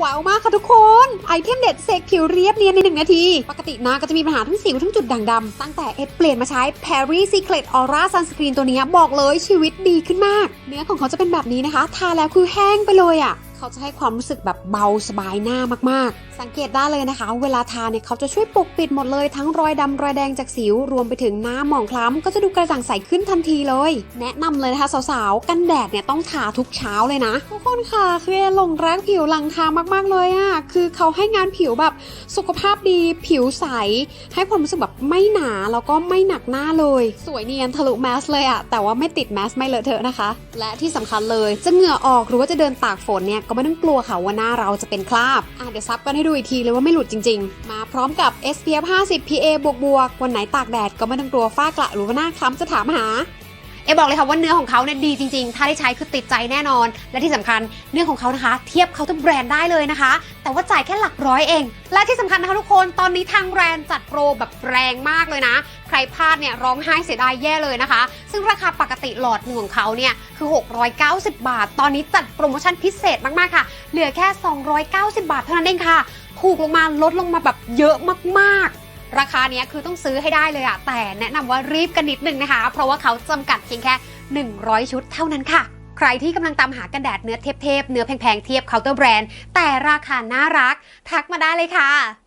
ว้าวมากค่ะทุกคน ไอเทมเด็ดเสกผิวเรียบเนียนใน 1 นาที ปกตินาก็จะมีปัญหาทั้งสิวทั้งจุดด่างดำตั้งแต่เอ็ดเปลี่ยนมาใช้ Perry Secret Aura Sunscreen ตัวนี้บอกเลยชีวิตดีขึ้นมาก เนื้อของเขาจะเป็นแบบนี้นะคะ ทาแล้วคือแห้งไปเลยอะ่ะ เขาจะให้ความรู้สึกแบบเบาสบายหน้ามากๆ สังเกตได้เลยนะคะ เวลาทาเนี่ยเขาจะช่วยปกปิดหมดเลยทั้งรอยดำรอยแดงจากสิว รวมไปถึงหน้าหมองคล้ำก็จะดูกระจ่างใสขึ้นทันทีเลย แนะนำเลยนะคะสาวๆ กันแดดเนี่ยต้องทาทุกเช้าเลยนะทุกคนค่ะคือหลงรักผิวหลังทามากๆเลยอะ่ะคือเขาให้งานผิวแบบสุขภาพดี ผิวใส ให้ความรู้สึกแบบไม่หนาแล้วก็ไม่หนักหน้าเลย สวยเนียนทะลุแมสเลยอะแต่ว่าไม่ติดแมสไม่เลอะเทอะนะคะ และที่สำคัญเลยจะเหงื่อออกหรือว่าจะเดินตากฝนเนี่ยก็ไม่ต้องกลัวค่ะว่าหน้าเราจะเป็นคราบอะเดี๋ยวซับกันให้ดูอีกทีเลยว่าไม่หลุดจริง ๆ มาพร้อมกับ SPF 50 PA บวกบวกๆวันไหนตากแดดก็ไม่ต้องกลัวฝ้ากระหรือว่าหน้าคล้ำจะถามหา เอบอกเลยค่ะว่าเนื้อของเขาเนี่ยดีจริงๆ ถ้าได้ใช้คือติดใจแน่นอน และที่สำคัญเนื้อของเขานะคะ เทียบเขาทุกแบรนด์ได้เลยนะคะ แต่ว่าจ่ายแค่หลักร้อยเอง และที่สำคัญนะคะทุกคนตอนนี้ทางแบรนด์จัดโปรแบบแรงมากเลยนะ ใครพลาดเนี่ยร้องไห้เสียดายแย่เลยนะคะ ซึ่งราคาปกติหลอดหนึ่งของเขาเนี่ยคือ 690 บาท ตอนนี้จัดโปรโมชั่นพิเศษมากๆค่ะ เหลือแค่ 290 บาทเท่านั้นเองค่ะ ถูกลงมาลดลงมาแบบเยอะมากๆ ราคาเนี้ยคือต้องซื้อให้ได้เลยอะแต่แนะนำว่ารีบกันนิดนึงนะคะ เพราะว่าเขาจำกัดเพียงแค่ 100 ชุดเท่านั้นค่ะ ใครที่กำลังตามหากันแดดเนื้อเทพๆเนื้อแพงๆเทียบเคาน์เตอร์แบรนด์แต่ราคาน่ารัก ทักมาได้เลยค่ะ